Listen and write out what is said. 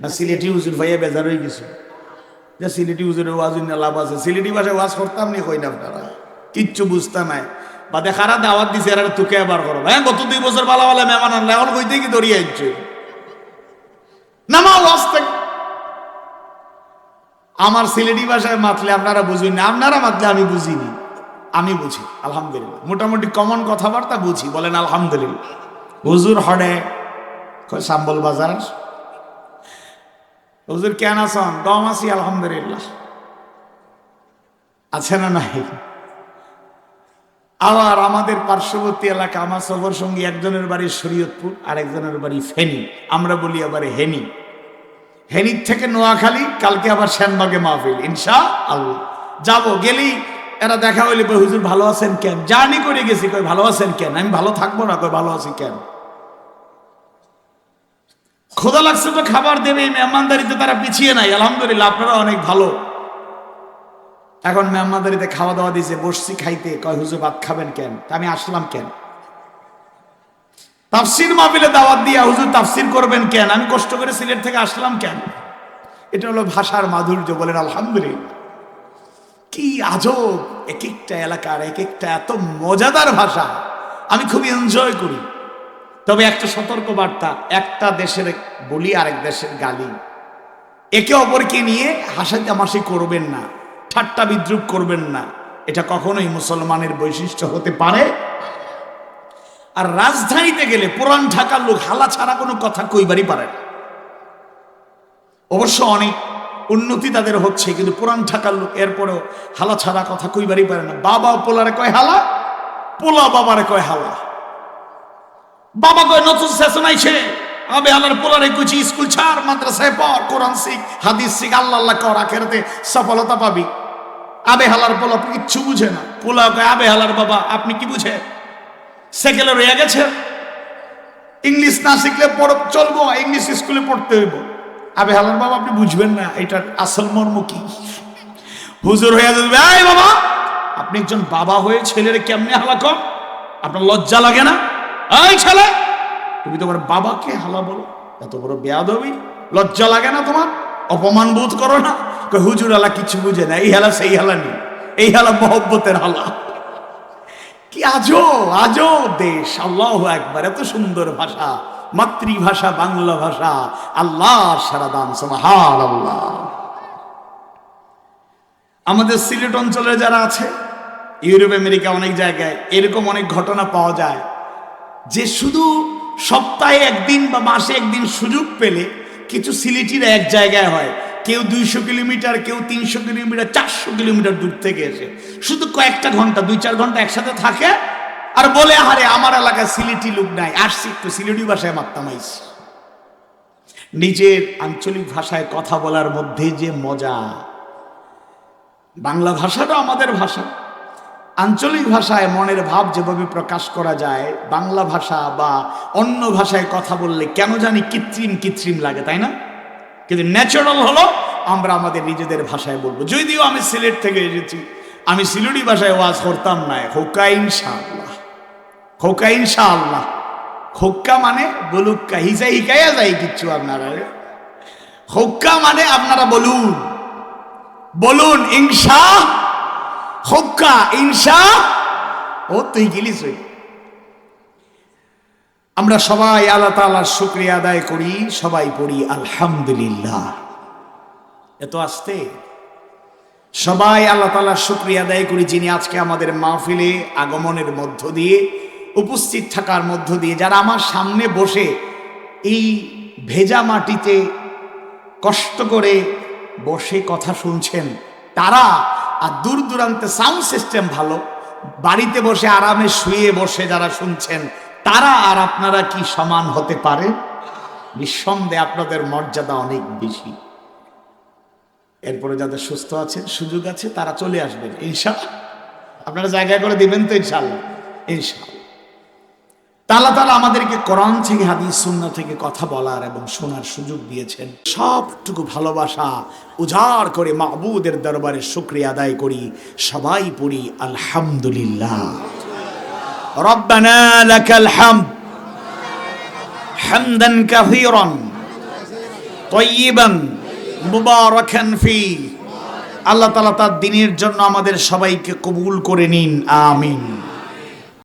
না, সিলেটি হুজুর ভাইয়া বেজার হয়ে গেছে। যে সিলেটি হুজুরের ওয়াজ না লাভ আছে। সিলেটি ভাষায় ওয়াজ করতাম নি কই না আপনারা? কিচ্ছু বুঝতাম নাই। বা দেখারা দাওয়াত দিছে এরা তোকে আবার করো? হ্যাঁ গত দুই বছর ভালো ভালো মেহমান আনলে, এখন কইতে কি দড়িয়ে আইছে নামা ওয়াজ আমার সিলেটি ভাষায় মাতলে আপনারা বুঝুন না, আপনারা মাতলে আমি বুঝিনি। আমি বুঝি, আলহামদুলিল্লাহ। মোটামুটি কমন কথাবার্তা বুঝি, বলেন আলহামদুলিল্লাহ। হুজুর হডে সাম্বল বাজার হুজুর, কেন আছেন দম আছি, আলহামদুলিল্লাহ। আছে না নাই? আবার আমাদের পার্শ্ববর্তী এলাকা, আমার সফর সঙ্গী, একজনের বাড়ি শরীয়তপুর আর একজনের বাড়ি ফেনী। আমরা বলি আবার হেনি। হেনির থেকে নোয়াখালী, কালকে আবার শ্যানবাগে মাহফিল ইনশা আল্লাহ যাব, গেলেই এরা দেখা হইলে হুজুর, ভালো আছেন কেন? জার্নি করে গেছি। কই ভালো আছেন কেন? আমি ভালো থাকব না। কই ভালো আছি কেন? খোদা লাগছে তো খাবার দেবে মেহমানদারিতে তারা পিছিয়ে নাই। আলহামদুলিল্লাহ, আপনারা অনেক ভালো। এখন মেহমানদারিতে খাওয়া দাওয়া দিয়েছে, বসছি খাইতে। কয়, হুজুর, ভাত খাবেন কেন? আমি আসলাম কেন? তাফসির মাহফিলে দাওয়াত দিয়ে, হুজুর, তাফসির করবেন কেন? আমি কষ্ট করে সিলেট থেকে আসলাম কেন? এটা হলো ভাষার মাধুর্য, বলেন আলহামদুলিল্লাহ। কি আজব এক একটা এলাকার এক একটা এত মজাদার ভাষা। আমি খুবই এনজয় করি। তবে একটা সতর্ক বার্তা একটা দেশের বলি, আরেক দেশের গালি। একে অপরকে নিয়ে হাসাই তামাশি করবেন না, ঠাট্টা বিদ্রুপ করবেন না। এটা কখনোই মুসলমানের বৈশিষ্ট্য হতে পারে। আর রাজধানীতে গেলে পুরান ঢাকার লোক হালা ছাড়া কোনো কথা কইবারই পারে না। অবশ্য অনেক উন্নতি তাদের হচ্ছে, কিন্তু পুরান ঢাকার লোক এরপরেও হালা ছাড়া কথা কইবারই পারে না। বাবা পোলারে কয় হালা? পোলা বাবারে কয় হালা? বাবা কয় নতুন সেশন আইছে। আবে আল্লাহর পোলারে কুচি স্কুল ছাড়, মাদ্রাসায় পড়, কোরআন শিখ, হাদিস শিখ, আল্লাহ আল্লাহ, কর আখেরাতে সফলতা পাবি। আবে হালার পোলা কিচ্ছু বুঝে না। পোলা কয়, আবে হালার বাবা, আপনি কি বুঝে? সেকেলে রয়ে গেছে। ইংলিশ না শিখলে পড়, চলবো, ইংলিশ স্কুলে পড়তে হইব। আবে হালার বাবা, আপনি বুঝবেন না, এটার আসল মর্ম কি? হুজুর হয়ে যাবে এই বাবা, আপনি একজন বাবা হয়ে ছেলের কেমনে হালা কম আপনার লজ্জা লাগে না? এই ছেলে তুমি তোমার বাবাকে হালা বলো, এত বড় বেয়াদবি, লজ্জা লাগে না তোমার? অপমান বোধ করো না? হুজুর আলা কিছু বুঝে না, এই হালা, সেই হালা নেই, এই হালা মহব্বতের হালা। কি আজো আজো দেশ, আল্লাহ একবার এত সুন্দর ভাষা, মাতৃভাষা, বাংলা ভাষা, আল্লাহ সারাদান সমাহার আল্লাহ আমাদের সিলেট অঞ্চলে যারা আছে, ইউরোপ, আমেরিকা অনেক জায়গায় এরকম অনেক ঘটনা পাওয়া যায়। যে শুধু সপ্তাহে একদিন বা মাসে একদিন সুযোগ পেলে কিছু সিলেটিরা এক জায়গায় হয়। কেউ দুইশো কিলোমিটার, কেউ তিনশো কিলোমিটার, চারশো কিলোমিটার দূর থেকে এসে। শুধু কয়েকটা ঘণ্টা, দুই চার ঘণ্টা একসাথে থাকে আর বলে আরে আমার এলাকায় সিলেটি লোক নাই। আসছি একটু সিলেটি ভাষায় মাত্তামাইছি নিজের আঞ্চলিক ভাষায় কথা বলার মধ্যে যে মজা। বাংলা ভাষাটা আমাদের ভাষা। আঞ্চলিক ভাষায় মনের ভাব যেভাবে প্রকাশ করা যায়, বাংলা ভাষা বা অন্য ভাষায় কথা বললে কেন জানি কৃত্রিম কৃত্রিম লাগে, তাই না? কিন্তু ন্যাচারাল হলো, আমরা আমাদের নিজেদের ভাষায় বলব। যদিও আমি সিলেট থেকে এসেছি, আমি সিলেটি ভাষায় ওয়াজ করতাম না হোকা ইনশাআল্লাহ। হোকা ইনশাআল্লাহ। হোক্কা মানে বলুক্কা হিসা হিকাইয়া যায় কিচ্ছু আপনারা হোক্কা মানে আপনারা বলুন। বলুন, ইনশা তুই আমরা সবাই আল্লাহ তালার শুক্রিয়া আদায় করি, সবাই পড়ি আলহামদুলিল্লাহ। এত আসতে। সবাই আল্লাহ তালার শুক্রিয়া আদায় করি যিনি আজকে আমাদের মাহফিলে আগমনের মধ্য দিয়ে, উপস্থিত থাকার মধ্য দিয়ে, যারা আমার সামনে বসে এই ভেজা মাটিতে কষ্ট করে বসে কথা শুনছেন, তারা আর দূর দূরান্তে সাউন্ড সিস্টেম ভালো। বাড়িতে বসে আরামে শুয়ে বসে যারা শুনছেন, তারা আর আপনারা কি সমান হতে পারে? নিঃসন্দেহে আপনাদের মর্যাদা অনেক বেশি। এরপরে যাদের সুস্থ আছেন, সুযোগ আছে, তারা চলে আসবেন ইনশাল আপনারা জায়গা করে দিবেন তো ইনশাল্লাহ ইনশাল্লাহ তালা তালা আমাদেরকে কোরআন থেকে, হাদিস সুন্না থেকে কথা বলার এবং শোনার সুযোগ দিয়েছেন। সবটুকু ভালোবাসা উজাড় করে মাহবুদের দরবারে শুক্রিয়া আদায় করি। সবাই পড়ি, আলহামদুলিল্লাহ। রব্বানা লাকাল হামদ হামদান কাসীরান তয়্যিবান মুবারাকান ফি। আল্লাহ তাআলা তার দিনের জন্য আমাদের সবাইকে কবুল করে নিন, আমিন।